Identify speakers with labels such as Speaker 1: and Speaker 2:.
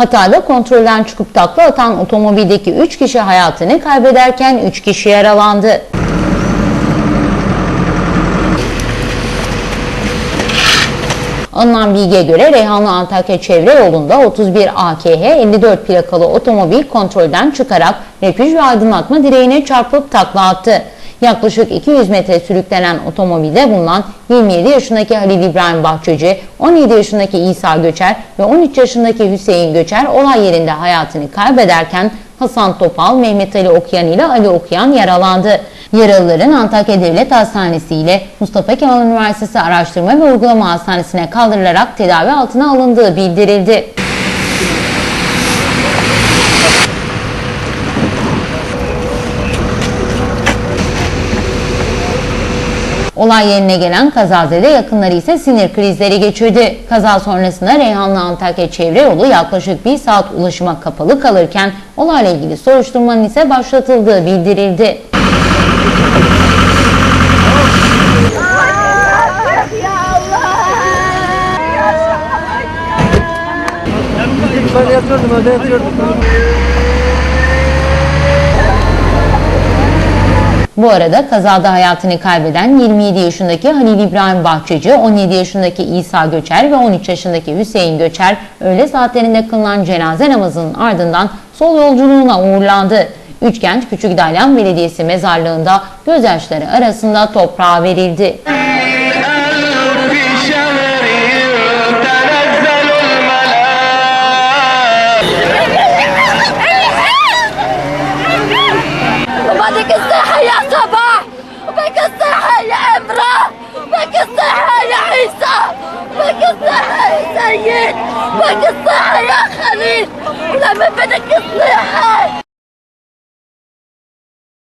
Speaker 1: Hatay'da kontrolden çıkıp takla atan otomobildeki 3 kişi hayatını kaybederken 3 kişi yaralandı. Alınan bilgiye göre Reyhanlı Antakya çevre yolunda 31 AKH 54 plakalı otomobil kontrolden çıkarak refüj ve aydınlatma direğine çarpıp takla attı. Yaklaşık 200 metre sürüklenen otomobilde bulunan 27 yaşındaki Halil İbrahim Bahçeci, 17 yaşındaki İsa Göçer ve 13 yaşındaki Hüseyin Göçer olay yerinde hayatını kaybederken Hasan Topal, Mehmet Ali Okuyan ile Ali Okuyan yaralandı. Yaralıların Antakya Devlet Hastanesi ile Mustafa Kemal Üniversitesi Araştırma ve Uygulama Hastanesi'ne kaldırılarak tedavi altına alındığı bildirildi. Olay yerine gelen kazazede yakınları ise sinir krizleri geçirdi. Kaza sonrasında Reyhanlı Antakya çevre yolu yaklaşık bir saat ulaşıma kapalı kalırken olayla ilgili soruşturmanın ise başlatıldığı bildirildi.
Speaker 2: Ben yatıyordum, evde yatıyordum.
Speaker 1: Bu arada kazada hayatını kaybeden 27 yaşındaki Halil İbrahim Bahçeci, 17 yaşındaki İsa Göçer ve 13 yaşındaki Hüseyin Göçer öğle saatlerinde kılınan cenaze namazının ardından sol yolculuğuna uğurlandı. Üç genç Küçükdaylan Belediyesi mezarlığında gözyaşları arasında toprağa verildi.
Speaker 3: وبعدك الصحة يا صباح وبك الصحة يا عمرة بك الصحة يا عيسى بك الصحة يا سيد بك الصحة يا خليل. ولما بدك الصحة